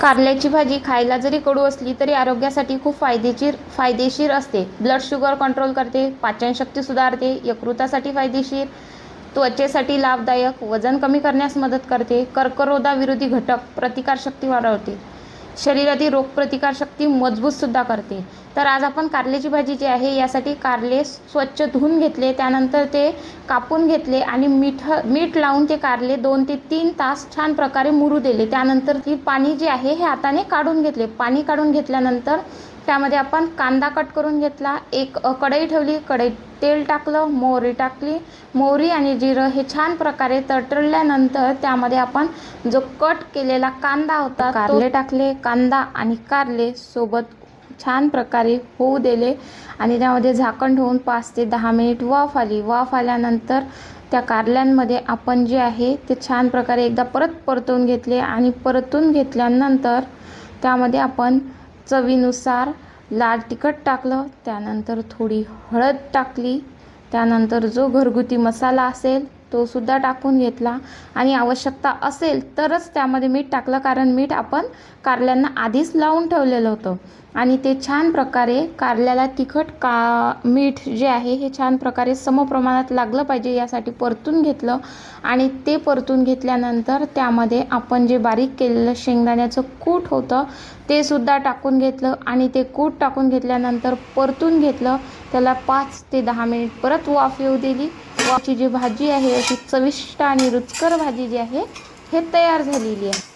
कारल्याची भाजी खायला जरी कडू असली तरी आरोग्यासाठी खूप फायदेशीर फायदेशीर असते. ब्लड शुगर कंट्रोल करते पाचनशक्ती सुधारते यकृतासाठी फायदेशीर त्वचेसाठी लाभदायक वजन कमी करण्यास मदत करते कर्करोगाविरोधी घटक प्रतिकारशक्ती वाढवते. शरीरातील रोगप्रतिकारशक्ती मजबूतसुद्धा करते. तर आज आपण कारल्याची भाजी जी आहे यासाठी कारले स्वच्छ धुवून घेतले त्यानंतर ते कापून घेतले आणि मीठ मीठ लावून ते कारले दोन ते तीन तास छान प्रकारे मुरू दिले. त्यानंतर ती पाणी जे आहे हे हाताने काढून घेतले. पाणी काढून घेतल्यानंतर त्यामध्ये आपण कांदा कट करून घेतला. एक कढई ठेवली. कढईत तेल टाकलं मोहरी टाकली. मोहरी आणि जिरं हे छान प्रकारे तडतडल्यानंतर त्यामध्ये आपण जो कट केलेला कांदा होता कारले टाकले. कांदा आणि कारले सोबत छान प्रकारे होऊ दिले आणि त्यामध्ये झाकण ठेवून पाच ते दहा मिनिट वाफ आली. वाफ आल्यानंतर त्या कारल्यांमध्ये आपण जे आहे ते छान प्रकारे एकदा परत परतून घेतले आणि परतून घेतल्यानंतर त्यामध्ये आपण चवीनुसार लाल तिखट टाकलं त्यानंतर थोडी हळद टाकली त्यानंतर जो घरगुती मसाला असेल तोसुद्धा टाकून घेतला. आणि आवश्यकता असेल तरच त्यामध्ये मीठ टाकलं कारण मीठ आपण कारल्यांना आधीच लावून ठेवलेलं होतं. आणि ते छान प्रकारे कारल्याला तिखट का मीठ जे आहे हे छान प्रकारे समप्रमाणात लागलं पाहिजे यासाठी परतून घेतलं. आणि ते परतून घेतल्यानंतर त्यामध्ये आपण जे बारीक केलेलं शेंगदाण्याचं कूट होतं ते सुद्धा टाकून घेतलं. आणि ते कूट टाकून घेतल्यानंतर परतून घेतलं. त्याला पाच ते दहा मिनिट परत वाफ येऊ दिली. वाफची जी भाजी आहे अशी चविष्ट आणि रुचकर भाजी जी आहे हे तयार झालेली आहे.